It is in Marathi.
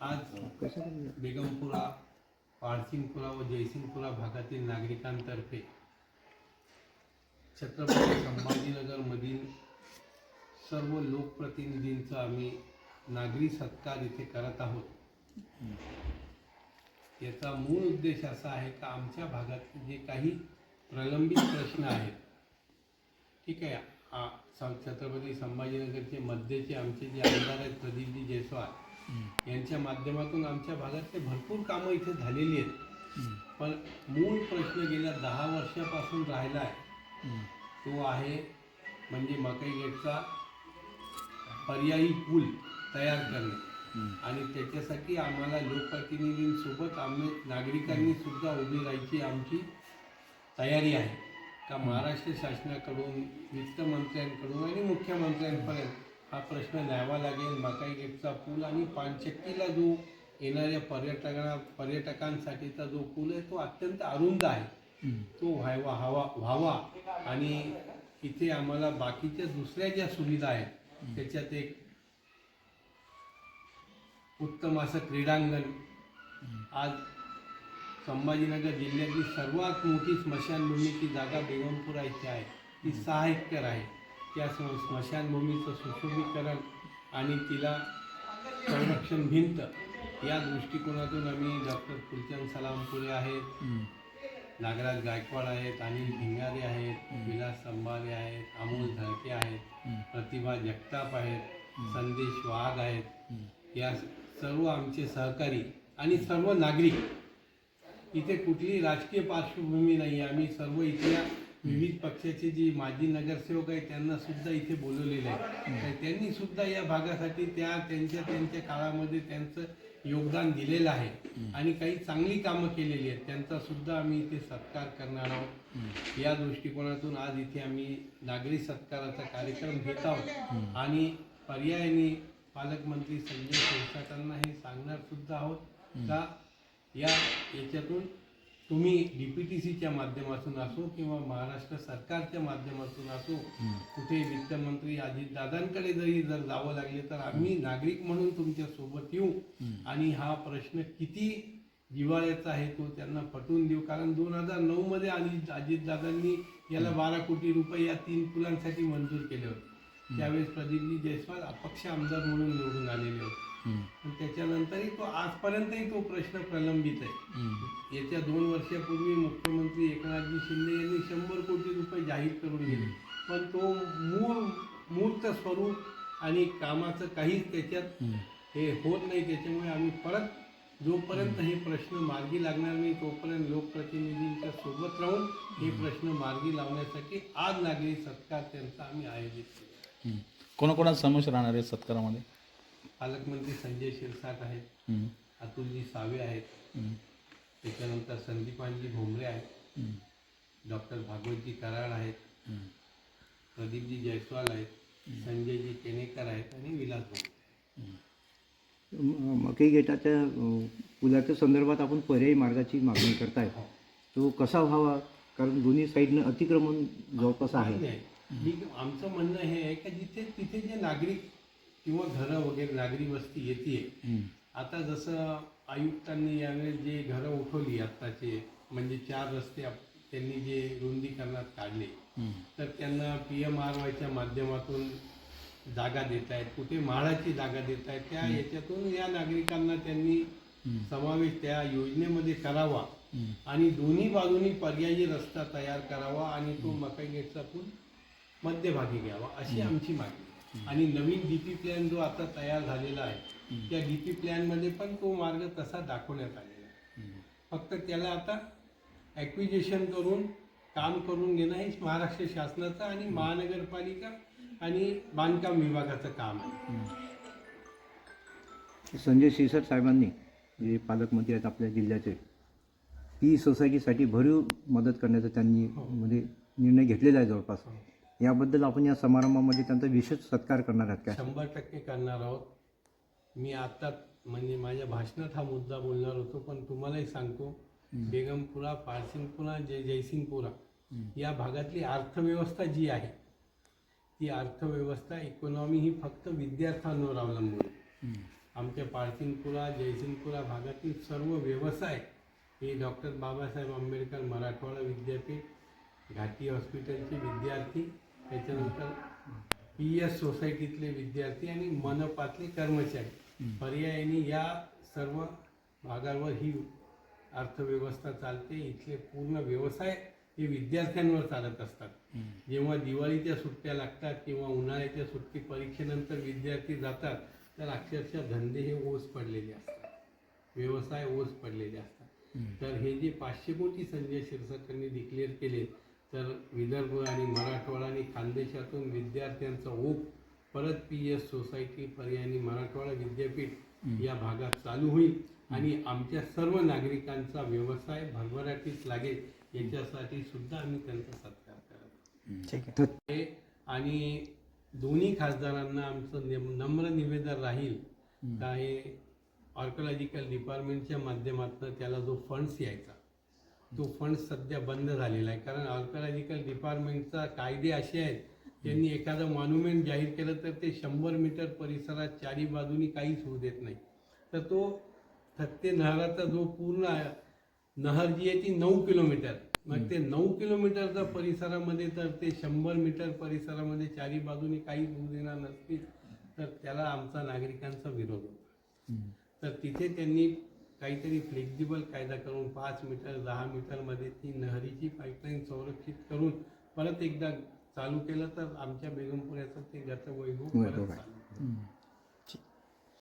आज बेगमपुरा पारसिंगपुरा व जयसिंगपुरा भागातील नागरिकांतर्फे छत्रपती संभाजीनगरमधील सर्व लोकप्रतिनिधींचा आम्ही नागरी सत्कार इथे करत आहोत. याचा मूळ उद्देश असा आहे का आमच्या भागात जे काही प्रलंबित प्रश्न आहेत ठीक आहे छत्रपती संभाजीनगरचे मध्यचे आमचे जे आमदार आहेत प्रदीपजी जयस्वाल यांच्या माध्यमातून आमच्या भागातले भरपूर कामं इथे झालेली आहेत. पण मूळ प्रश्न गेल्या दहा वर्षापासून राहिला आहे. तो आहे म्हणजे मकई गेटचा पर्यायी पूल तयार करणे. आणि त्याच्यासाठी आम्हाला लोकप्रतिनिधींसोबत आम्ही नागरिकांनी सुद्धा उभी राहायची आमची तयारी आहे. का महाराष्ट्र शासनाकडून वित्तमंत्र्यांकडून आणि मुख्यमंत्र्यांपर्यंत हा प्रश्न न्यावा लागेल. मकाई गेटचा पूल आणि पानचक्कीला जो येणाऱ्या पर्यटकांना पर्यटकांसाठीचा जो पूल आहे तो अत्यंत अरुंद आहे. तो व्हावा हवा व्हावा. आणि इथे आम्हाला बाकीच्या दुसऱ्या ज्या सुविधा आहेत त्याच्यात एक उत्तम असं क्रीडांगण. आज संभाजीनगर जिल्ह्यातली सर्वात मोठी स्मशानभूमीची जागा बेगमपुरा इथे आहे. ती सहा हेक्टर आहे. त्या स्म स्मशानभूमीचं सुशोभीकरण आणि तिला संरक्षण भिंत या दृष्टिकोनातून आम्ही डॉक्टर फुलचंद सलामपुरे आहेत. नागराज गायकवाड आहेत अनिल भिंगारे आहेत विलास संभारे आहेत अमोल धळके आहेत प्रतिभा जगताप आहेत संदेश वाघ आहेत. या सर्व आमचे सहकारी आणि सर्व नागरिक. इथे कुठलीही राजकीय पार्श्वभूमी नाही आम्ही सर्व इथल्या विविध पक्षाचे जी माजी नगरसेवक आहेत त्यांना सुद्धा इथे बोलवलेले आहे. त्यांनी सुद्धा या भागासाठी त्या त्यांच्या त्यांच्या काळामध्ये त्यांचं योगदान दिलेलं आहे. आणि काही चांगली कामं केलेली आहेत. त्यांचा सुद्धा आम्ही इथे सत्कार करणार आहोत. या दृष्टिकोनातून आज इथे आम्ही नागरी सत्काराचा कार्यक्रम घेत आहोत. आणि पर्यायाने पालकमंत्री संजय शिरसाटांना हे सांगणार सुद्धा आहोत. का या याच्यातून तुम्ही डी पी टी सीच्या माध्यमातून असो किंवा महाराष्ट्र सरकारच्या माध्यमातून असो कुठे वित्तमंत्री अजितदादांकडे जरी जर जावं लागले तर आम्ही नागरिक म्हणून तुमच्यासोबत येऊ आणि हा प्रश्न किती जिव्हाळ्याचा आहे तो त्यांना पटवून देऊ. कारण दोन हजार नऊ मध्ये अजित अजितदादांनी याला बारा कोटी रुपये या तीन पुलांसाठी मंजूर केले होते. त्यावेळेस प्रदीपजी जयस्वाल अपक्ष आमदार म्हणून निवडून आलेले होते. आजपर्यंतही तो प्रश्न प्रलंबित आहे. येत्या दोन वर्षापूर्वी मुख्यमंत्री एकनाथजी शिंदे यांनी शंभर कोटी रुपये जाहीर करून दिले. पण तो मूळ मूर्त स्वरूप आणि कामाचं काहीच त्याच्यात हे होत नाही. त्याच्यामुळे आम्ही परत जोपर्यंत हे प्रश्न मार्गी लागणार नाही तोपर्यंत लोकप्रतिनिधींच्या सोबत राहून हे प्रश्न मार्गी लावण्यासाठी आज नागरी सत्कार त्यांचा आम्ही आयोजित केला. कोणाकोणाचा समावेश राहणार आहे सत्कारामध्ये? पालकमंत्री संजय शिरसाट आहेत. अतुलजी सावे आहेत. त्याच्यानंतर संदीपानजी भोमरे आहेत. डॉक्टर भागवतजी कराड आहेत. प्रदीपजी जयस्वाल आहेत संजयजी केनेकर आहेत आणि विलास भोमरे मकई गेटाच्या पुलाच्या संदर्भात आपण पर्यायी मार्गाची मागणी करताय तो कसा व्हावा कारण दोन्ही साईडनं अतिक्रमण जवळपास आहे आमचं म्हणणं हे आहे की जिथे तिथे जे नागरिक किंवा घरं वगैरे नागरी वस्ती येते. आता जसं आयुक्तांनी यावेळेस जे घरं उठवली आत्ताचे म्हणजे चार रस्ते त्यांनी जे रुंदीकरणात काढले. तर त्यांना पी एम आर वायच्या माध्यमातून जागा देत आहेत कुठे म्हाडाची जागा देत आहेत त्या याच्यातून या नागरिकांना त्यांनी समावेश त्या योजनेमध्ये करावा. आणि दोन्ही बाजूनी पर्यायी रस्ता तयार करावा आणि तो मकाई गेटचा पूल मध्यभागी घ्यावा अशी आमची मागणी आहे. आणि नवीन डीपी प्लॅन जो आता तयार झालेला आहे त्या डीपी प्लॅनमध्ये पण तो मार्ग तसा दाखवण्यात आलेला आहे. फक्त त्याला आता ॲक्विजेशन करून काम करून घेणं हे महाराष्ट्र शासनाचं आणि महानगरपालिका आणि बांधकाम विभागाचं काम आहे. संजय शिरसाट साहेबांनी जे पालकमंत्री आहेत आपल्या जिल्ह्याचे ती सोसायटीसाठी भरीव मदत करण्याचा त्यांनी म्हणजे निर्णय घेतलेला आहे जवळपास. याबद्दल आपण या समारंभामध्ये त्यांचा विशेष सत्कार करणार आहात काय शंभर टक्के करणार आहोत. मी आता म्हणजे माझ्या भाषणात हा मुद्दा बोलणार होतो पण तुम्हालाही सांगतो बेगमपुरा पारसिंगपुरा जय जयसिंगपुरा या भागातली अर्थव्यवस्था जी आहे ती अर्थव्यवस्था इकॉनॉमी ही फक्त विद्यार्थ्यांवर अवलंबून आहे. आमच्या पारसिंगपुरा जयसिंगपुरा भागातील सर्व व्यवसाय हे डॉक्टर बाबासाहेब आंबेडकर मराठवाडा विद्यापीठ घाटी हॉस्पिटलचे विद्यार्थी त्याच्यानंतर पी एस सोसायटीतले विद्यार्थी आणि मनपातले कर्मचारी पर्यायाने या सर्व भागावर ही अर्थव्यवस्था चालते. इथले पूर्ण व्यवसाय हे विद्यार्थ्यांवर चालत असतात. जेव्हा दिवाळीच्या सुट्ट्या लागतात किंवा उन्हाळ्याच्या सुट्टी परीक्षेनंतर विद्यार्थी जातात तर अक्षरशः धंदे हे ओस पडलेले असतात. व्यवसाय ओस पडलेले असतात. तर हे जे पाचशे कोटी संजय शिरसाटांनी डिक्लेअर केले तर विदर्भ आणि मराठवाडा आणि खानदेशातून विद्यार्थ्यांचा ओघ परत पी एस सोसायटी पर्यायी मराठवाडा विद्यापीठ या भागात चालू होईल. आणि आमच्या सर्व नागरिकांचा व्यवसाय भरभराटीस लागेल याच्यासाठी सुद्धा आम्ही त्यांचा सत्कार करत ठीक आहे. आणि दोन्ही खासदारांना आमचं निम- नम्र निवेदन राहील का हे ऑर्कोलॉजिकल डिपार्टमेंटच्या माध्यमातून त्याला जो फंड्स यायचा तो फंड सध्या बंद झालेला आहे. कारण ऑर्कोलॉजिकल डिपार्टमेंटचा कायदे असे आहेत त्यांनी एखादं मॉन्युमेंट जाहीर केलं तर ते शंभर मीटर परिसरात चारी बाजूनी काहीच होऊ देत नाही. तर तो थत्ते नहराचा जो पूर्ण नहर जी आहे ती नऊ किलोमीटर मग ते नऊ किलोमीटरच्या परिसरामध्ये तर ते शंभर मीटर परिसरामध्ये चारी बाजूनी काहीच होऊ देणार नसतील तर त्याला आमचा नागरिकांचा विरोध होता. तर तिथे त्यांनी काहीतरी फ्लेक्झिबल कायदा करून पाच मीटर दहा मीटरमध्ये ती नहरीची पाईपलाईन संरक्षित करून परत एकदा चालू केलं तर आमच्या बेगमपुऱ्याचं ते गतवैभव वैभव परत. चालू